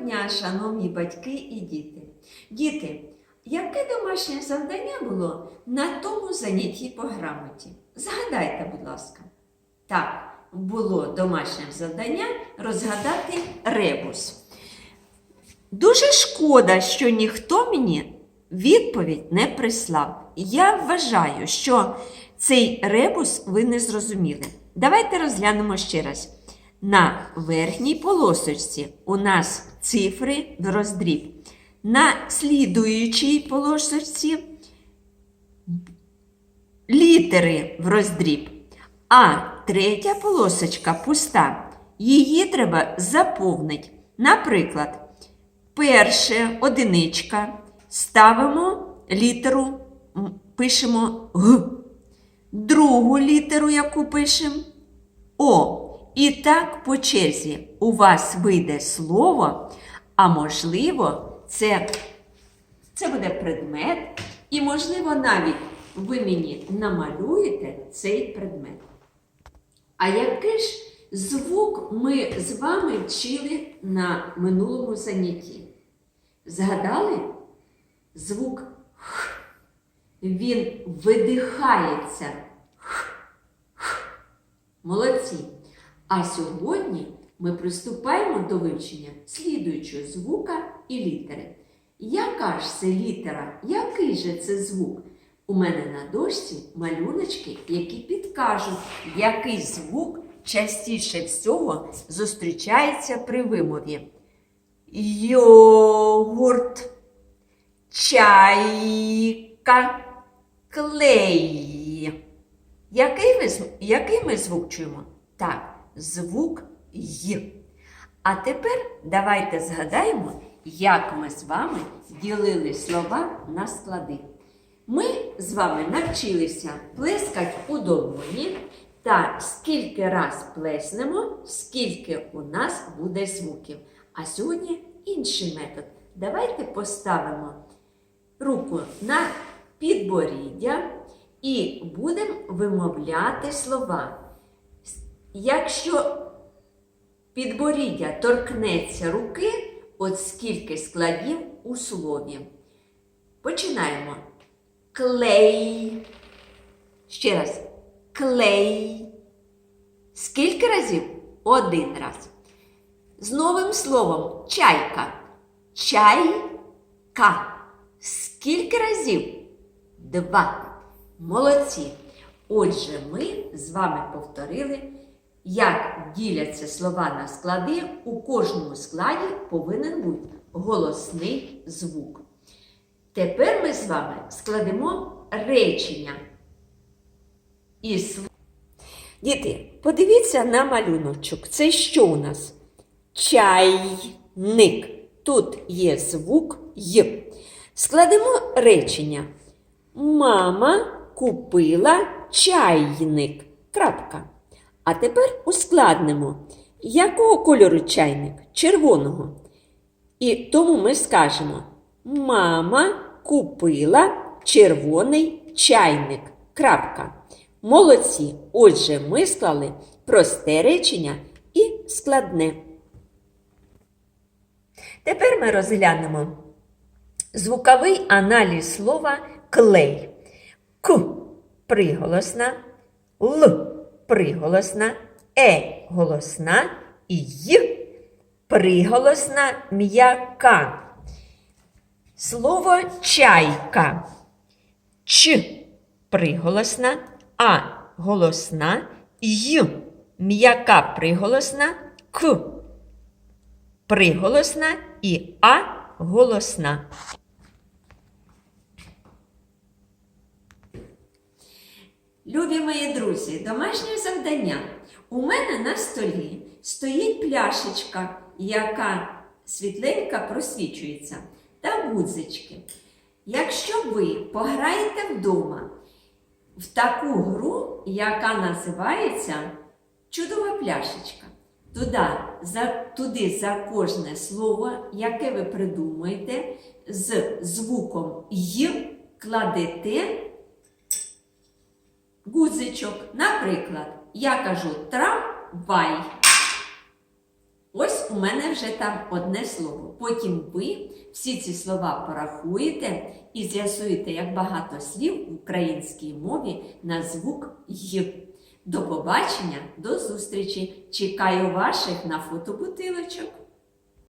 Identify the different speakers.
Speaker 1: дня, шановні батьки і діти. Діти, яке домашнє завдання було на тому занятті по грамоті? Згадайте, будь ласка. Так, було домашнє завдання розгадати ребус. Дуже шкода, що ніхто мені відповідь не прислав. Я вважаю, що цей ребус ви не зрозуміли. Давайте розглянемо ще раз. На верхній полосочці у нас цифри в роздріб. На слідуючій полосочці літери в роздріб. А третя полосочка пуста. Її треба заповнити. Наприклад, перше одиничка. Ставимо літеру, пишемо Г. Другу літеру, яку пишемо О. І так по черзі у вас вийде слово, а можливо, це, це буде предмет, і, можливо, навіть ви мені намалюєте цей предмет. А який ж звук ми з вами вчили на минулому занятті? Згадали? Звук Х. Він видихається. Х. Х. Молодці. А сьогодні ми приступаємо до вивчення слідуючого звука і літери. Яка ж це літера? Який же це звук? У мене на дошці малюночки, які підкажуть, який звук частіше всього зустрічається при вимові. Йогурт, чайка, клей. Який, зв- який ми звук чуємо? Так, звук Й. А тепер давайте згадаємо, як ми з вами ділили слова на склади. Ми з вами навчилися плескати у долоні, та скільки раз плеснемо, скільки у нас буде звуків. А сьогодні інший метод. Давайте поставимо руку на підборіддя і будемо вимовляти слова. Якщо підборіддя торкнеться руки, от скільки складів у слові. Починаємо. Клей. Ще раз. Клей. Скільки разів? Один раз. З новим словом чайка. Чайка. Скільки разів? Два. Молодці. Отже, ми з вами повторили, як діляться слова на склади. У кожному складі повинен бути голосний звук. Тепер ми з вами складемо речення. Із... Діти, подивіться на малюночок. Це що у нас? Чайник. Тут є звук Й. Складемо речення. Мама купила чайник. Крапка. А тепер ускладнимо. Якого кольору чайник? Червоного. І тому ми скажемо: Мама купила червоний чайник. Крапка. Молодці. Отже, ми склали просте речення і складне. Тепер ми розглянемо звуковий аналіз слова клей. К приголосна, Л приголосна, Е голосна і Й приголосна м'яка. Слово чайка. Ч приголосна, А голосна, Й м'яка приголосна, К приголосна і А голосна. Любі мої друзі, домашнє завдання. У мене на столі стоїть пляшечка, яка світленька просвічується, та гудзички. Якщо ви пограєте вдома в таку гру, яка називається Чудова пляшечка, туди за, туди за кожне слово, яке ви придумаєте, з звуком Й кладете гудзичок. Наприклад, я кажу трамвай. Ось у мене вже там одне слово. Потім ви всі ці слова порахуєте і з'ясуєте, як багато слів в українській мові на звук Й. До побачення, до зустрічі! Чекаю ваших на фотобутилочок.